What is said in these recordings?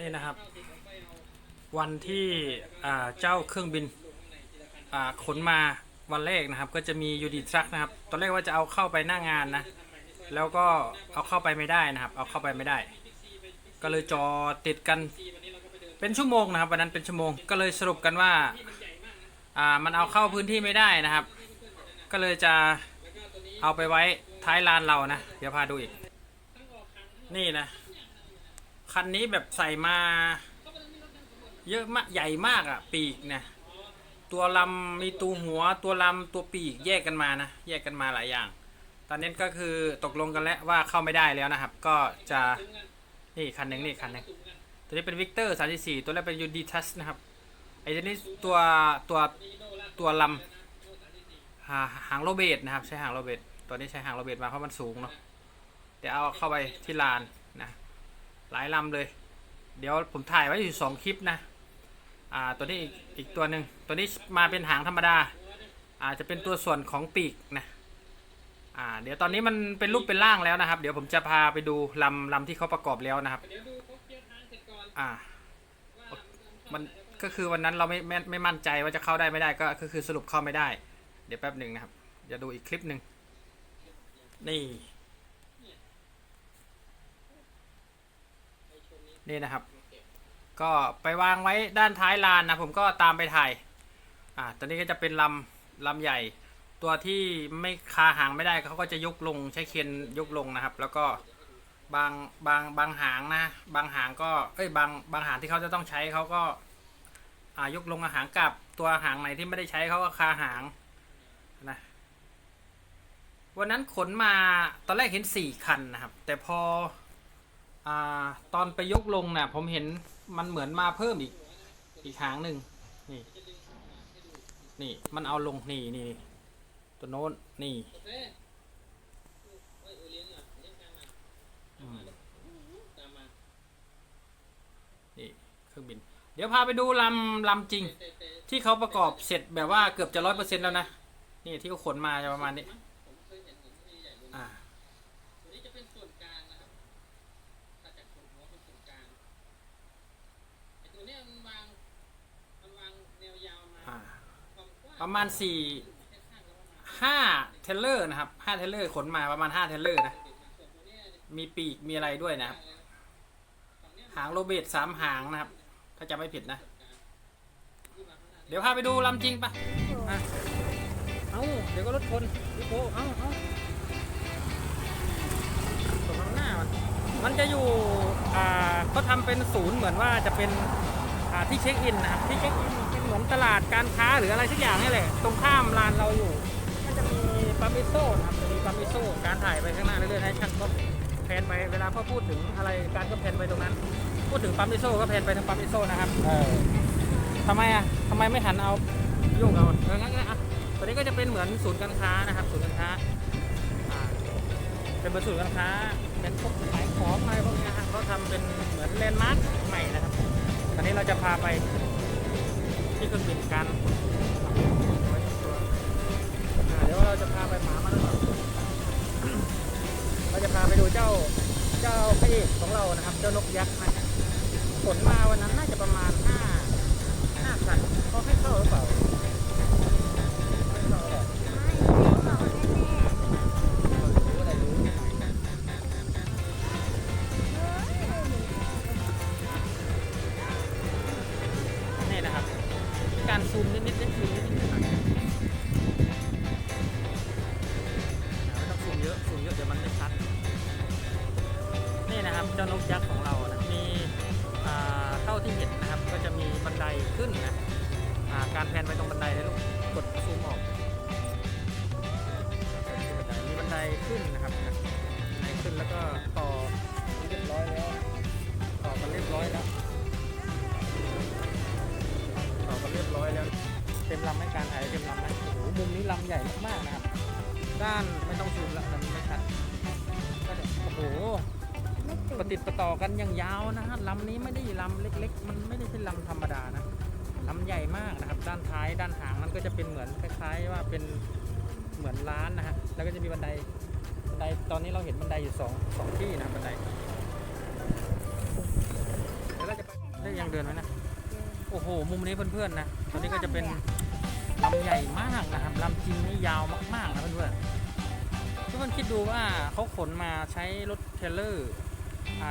นี่นะครับ วันที่เจ้าเครื่องบินขนมาวันแรกนะครับ ก็จะมียูดีทรัคนะครับ ตอนแรกว่าจะเอาเข้าไปหน้างานนะ แล้วก็เอาเข้าไปไม่ได้นะครับ เอาเข้าไปไม่ได้ ก็เลยจอติดกันเป็นชั่วโมงนะครับวันนั้นเป็นชั่วโมงก็เลยสรุปกันว่าอ่ามันเอาเข้าพื้นที่ไม่ได้นะครับ ก็เลยจะเอาไปไว้ท้ายลานเรานะ เดี๋ยวพาดูอีก นี่นะ คันนี้แบบใส่มา เยอะมากใหญ่มากอะ่ะ ปีกนะตัวลำมีตัวหัวตัวลำตัวปีกแยกกันมานะ แยกกันมาหลายอย่าง ตอนนี้ก็คือตกลงกันแล้วว่าเข้าไม่ได้แล้วนะครับ ก็จะ นี่คันหนึ่งนี่คันหนึ่งตัวนี้เป็นวิกเตอร์34ตัวแรกเป็นยูดีทัสนะครับไอ้ตัวนี้ตัวตัวตัวลำหาหางโรเบตนะครับ ใช้หางโรเบตตัวนี้ใช้หางโรเบตมาเพราะมันสูงเนาะเดี๋ยวเอาเข้าไปที่ลานนะหลายลำเลย เดี๋ยวผมถ่ายไว้อยู่สองคลิปนะอ่าตัวนี้อีกอีกตัวหนึ่งตัวนี้มาเป็นหางธรรมดาอาจจะเป็นตัวส่วนของปีกนะ อ่าเดี๋ยวตอนนี้มันเป็นรูปเป็นร่างแล้วนะครับ เดี๋ยวผมจะพาไปดูลำลำที่เขาประกอบแล้วนะครับอ่ามันก็คือวันนั้นเราไม่ไม่ไม่มั่นใจว่าจะเข้าได้ไม่ได้ก็ก็คือสรุปเข้าไม่ได้ เดี๋ยวแป๊บหนึ่งนะครับเดี๋ยวดูอีกคลิปหนึ่งนี่นี่นะครับ ก็ไปวางไว้ด้านท้ายลานนะผมก็ตามไปถ่ายอ่าตอนนี้ก็จะเป็นลำลำใหญ่ ตัวที่ไม่คาหางไม่ได้เขาก็จะยกลงใช้เคียนยกลงนะครับ แล้วก็บางบางบางหางนะ บางหางก็เอ้ยบางบางหางที่เขาจะต้องใช้เขาก็อ่ายกลงอาหางกับตัวหางไหนที่ไม่ได้ใช้เขาก็คาหางนะวันนั้นขนมาตอนแรกเห็นสี่คันนะครับ แต่พออ่าตอนไปยกลงนะ่ะผมเห็นมันเหมือนมาเพิ่มอีกอีกหางหนึ่งนี่นี่มันเอาลงนี่นี่ ตัวโน้นนี่อืมนี่เครื่องบิน เดี๋ยวพาไปดูลำลำจริง ที่เขาประกอบเสร็จแบบว่าเกือบจะร้อยเปอร์เซ็นต์แล้วนะ นี่ที่เขาขนมาจะประมาณนี้อ่าตัวนี้จะเป็นส่วนกลางนะครับถ้าจากส่วนหัวเป็นส่วนกลางไอ้ตัวเนี้ยมันวางมันวางแนวยาวมาอ่าความกว้างประมาณสี่ ห้าเทเลอร์นะครับห้าเทเลอร์ขนมาประมาณห้าเทเลอร์นะ มีปีกมีอะไรด้วยนะครับ หางโรเบตสามหางนะครับ ถ้าจะไม่ผิดนะ เดี๋ยวพาไปดูลำจริงปะอะเอาเดี๋ยวก็รถชนพี่โกเอาเอาตรงข้างหน้ามันมันจะอยู่ อ่าก็ทำเป็นศูนย์เหมือนว่าจะเป็น อ่าที่เช็คอินนะครับที่เช็คอินเป็นเหมือนตลาดการค้าหรืออะไรสักอย่างนี่แหละ ตรงข้ามลานเราอยู่ ปั๊มมิโซ่นะครับจะมีปั๊มมิโซ่การถ่ายไปข้างหน้าเรื่อยๆให้ช่างก็แพนไปเวลาพ่อพูดถึงอะไรการก็แพนไปตรงนั้น พูดถึงปั๊มมิโซ่ก็แพนไปทางปั๊มมิโซ่นะครับเออทำไมอะทำไมไม่หันเอาโยกเอาเอองั้นงั้นอะตัวนี้ก็จะเป็นเหมือนศูนย์การค้านะครับศูนย์การค้าอ่าเป็นเหมือนศูนย์การค้าเป็นพวกขายของอะไรพวกนี้ฮะเขาทำเป็นเหมือนแลนด์มาร์คใหม่นะครับ ตอนนี้เราจะพาไปที่เครื่องบินกันอ่า เราจะพาไปหมามาแล้วก่อนเราจะพาไปดูเจ้าเจ้าพระเอกของเรานะครับ เจ้านกยักษ์นะฮะขนมาวันนั้นน่าจะประมาณห้าห้าพันเขาให้เข้าหรือเปล่า นะครับเจ้านกยักษ์ของเรานะมีเท่าที่เห็นนะครับ ก็จะมีบันไดขึ้นนะาการแพนไปตรงบันไดเลยลูกกดซูมออกมีบันไดขึ้นนะครับบันไดขึ้นแล้วก็ต่อเรียบร้อยแล้วต่อกันเรียบร้อยแล้วต่อกันเรียบร้อยแล้ว เต็มลำให้การถ่ายเต็มลำไหมโอ้โหมุมนี้ลำใหญ่มากๆนะครับ ด้านไม่ต้องซูมแล้วมันไม่ชัดก็โอ้โห ประติดประต่อกันอย่างยาวนะฮะลำนี้ไม่ได้ลำเล็ก ๆ มันไม่ได้เป็นลำธรรมดานะลำใหญ่มากนะครับ ด้านท้ายด้านหางมันก็จะเป็นเหมือนคล้ายๆว่าเป็นเหมือนร้านนะฮะแล้วก็จะมีบันไดบันไดตอนนี้เราเห็นบันไดอยู่สองสองที่นะบันไดเดี๋ยวเราจะไปได้ยังเดินไหมนะโอ้โห มุมนี้เพื่อนๆนะตอนนี้ก็จะเป็นลำใหญ่มากนะครับลำจริงนี่ยาวมากๆนะเพื่อนๆทุกคนคิดดูว่าเขาขนมาใช้รถเทรลเลอร์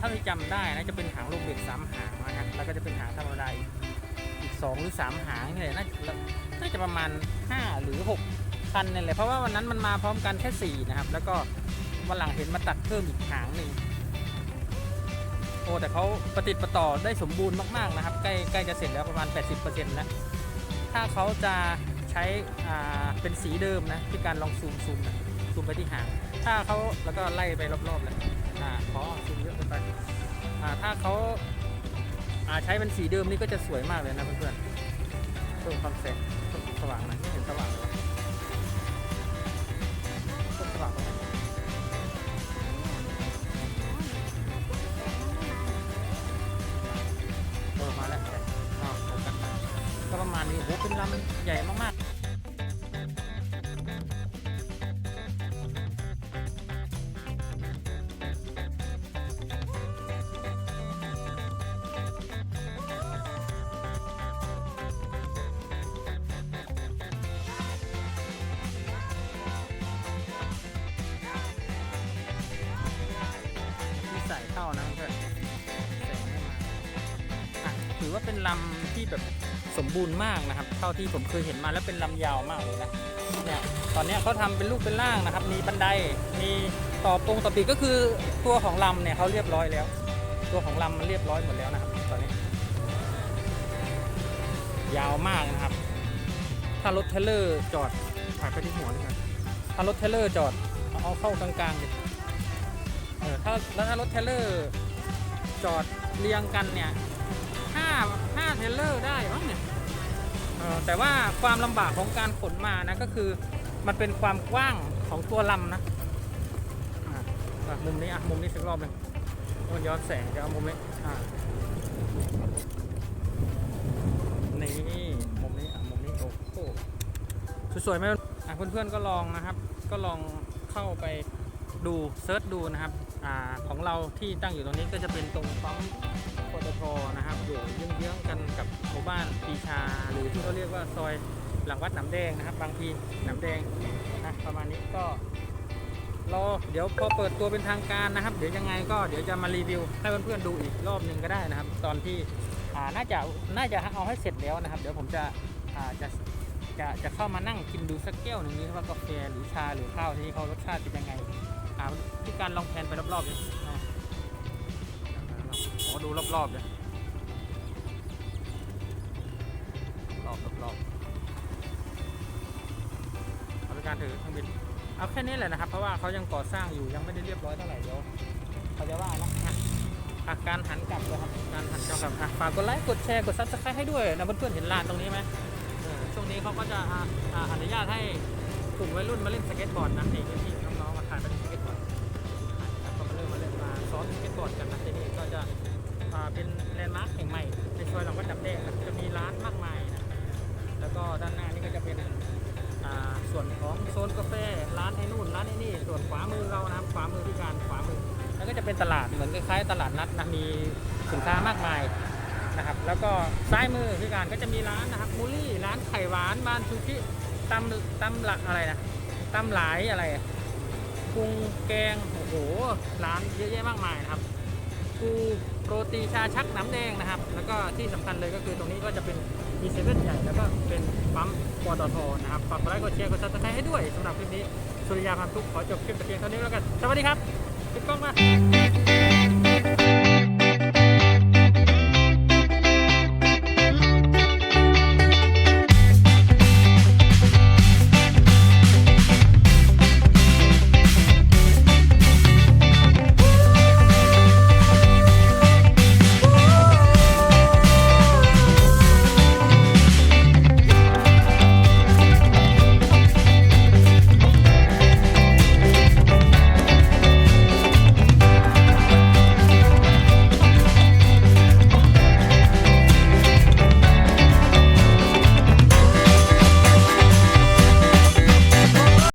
ถ้าที่จำได้นะจะเป็นหางลมเบรกสามหางนะฮะแล้วก็จะเป็นหางธรรมดาอีกสองหรือสามหางนี่แหละน่าจะน่าจะประมาณ 5 หรือ 6 คันนี่แหละเพราะว่าวันนั้นมันมาพร้อมกันแค่ 4 นะครับ แล้วก็วันหลังเห็นมาตัดเพิ่มอีกหางหนึ่งโอ้แต่เขาประติดประต่อได้สมบูรณ์มากๆนะครับ ใกล้ใกล้จะเสร็จแล้วประมาณ 80%แล้วถ้าเขาจะใช้เป็นสีเดิมนะที่การลองซูมซูมนะซูมไปที่หาง ถ้าเขาแล้วก็ไล่ไปรอบๆเลย อ่าขอซูมเยอะเกินไปอ่าถ้าเขาอ่าใช้เป็นสีเดิมนี่ก็จะสวยมากเลยนะเพื่อนๆเพิ่มความแสงเพิ่มสว่างหน่อยไม่เห็นสว่างเลยเพิ่มสว่างตรงไหนเออมาแล้วอ๋อโฟกัสมาก็ประมาณนี้โอ้โหเป็นลำใหญ่มากๆ เป็นลำที่แบบสมบูรณ์มากนะครับ เท่าที่ผมเคยเห็นมาแล้วเป็นลำยาวมากเลยนะเนี่ยตอนนี้เขาทำเป็นลูกเป็นล่างนะครับ มีบันไดมีต่อปงต่อปีกก็คือตัวของลำเนี่ยเขาเรียบร้อยแล้ว ตัวของลำมันเรียบร้อยหมดแล้วนะครับ ตอนนี้ ยาวมากนะครับ ถ้ารถเทรลเลอร์จอดถ่ายไปที่หัวนี่ครับถ้ารถเทรลเลอร์จอดเอาเอาเข้ากลางๆดิเออถ้าแล้วถ้ารถเทรลเลอร์จอดเรียงกันเนี่ย ห้าห้าเทเลอร์ได้มั้งเนี่ยแต่ว่าความลำบากของการขนมานะก็คือมันเป็นความกว้างของตัวลำนะมุมนี้อะมุมนี้สักรอบหนึงมันย้อนแสงจะเอามุมนี้อะนี่มุมนี้อะมุมนี้โอ้โหสวยๆไหมอะเพื่อนๆก็ลองนะครับ ก็ลองเข้าไปดูเซิร์ชดูนะครับอาของเราที่ตั้งอยู่ตรงนี้ก็จะเป็นตรงปั๊มป ตทนะครับ อยู่เยื้องๆกันกับหมู่บ้านปีชา หรือที่เขาเรียกว่าซอยหลังวัดหนำแดงนะครับ บางพีหนำแดงนะประมาณนี้ก็รอเดี๋ยวพอเปิดตัวเป็นทางการนะครับ เดี๋ยวยังไงก็เดี๋ยวจะมารีวิวให้เพื่อนๆดูอีกรอบหนึ่งก็ได้นะครับ ตอนที่น่าจะน่าจะเอาให้เสร็จแล้วนะครับ เดี๋ยวผมจะจะจะจะเข้ามานั่งกินดูสักแก้วหนึ่งนี้ว่ากาแฟหรือชาหรือข้าวที่เขารสชาติเป็นยังไงอ่าที่การลองแพนไปรอบๆ รอบๆเลยรอบๆรอบเอาเป็นการถือเครื่องบิน เอาแค่นี้แหละนะครับ เพราะว่าเขายังก่อสร้างอยู่ยังไม่ได้เรียบร้อยเท่าไหร่เดี๋ยวเขาจะว่านะอะอะการหันกลับเลยครับ การหันกลับครับอะฝากกดไลค์ กดแชร์ กดซับสไครต์ให้ด้วยนะเพื่อนๆเห็นลานตรงนี้ไหมเออช่วงนี้เขาก็จะอะอะอนุญาตให้กลุ่มวัยรุ่นมาเล่นสเก็ตบอร์ดนะนี่พี่ๆน้องๆมาถ่ายไปเล่นสเก็ตบอร์ดแล้วก็มาเริ่มมาเล่นมาซ้อมสเก็ตบอร์ดกันนะที่นี่ก็จะ เป็นแลนด์มาร์คแห่งใหม่ในซอยหลังวัดดับแดงนะจะมีร้านมากมายนะแล้วก็ด้านหน้านี่ก็จะเป็นอ่าส่วนของโซนกาแฟร้านไอ้นู่นร้านไอ้นี่ส่วนขวามือเรานะครับขวามือที่การขวามือแล้วก็จะเป็นตลาดเหมือนคล้ายๆตลาดนัดนะมีสินค้ามากมายนะครับ แล้วก็ซ้ายมือที่การก็จะมีร้านนะครับมูลี่ร้านไข่หวานบ้านซูชิตำตำหลักอะไรนะตำหลายอะไรอะปรุงแกงโอ้โหร้านเยอะแยะมากมายนะครับ ปูโรตีชาชักน้ำแดงนะครับ แล้วก็ที่สำคัญเลยก็คือตรงนี้ก็จะเป็นมีเซเว่นใหญ่แล้วก็เป็นปั๊มปตทนะครับฝากกดไลค์กดแชร์กดซับสไครต์ให้ด้วยสำหรับคลิปนี้สุริยาพันทุกข์ขอจบคลิปแต่เพียงเท่านี้แล้วกัน สวัสดีครับปิดกล้องมา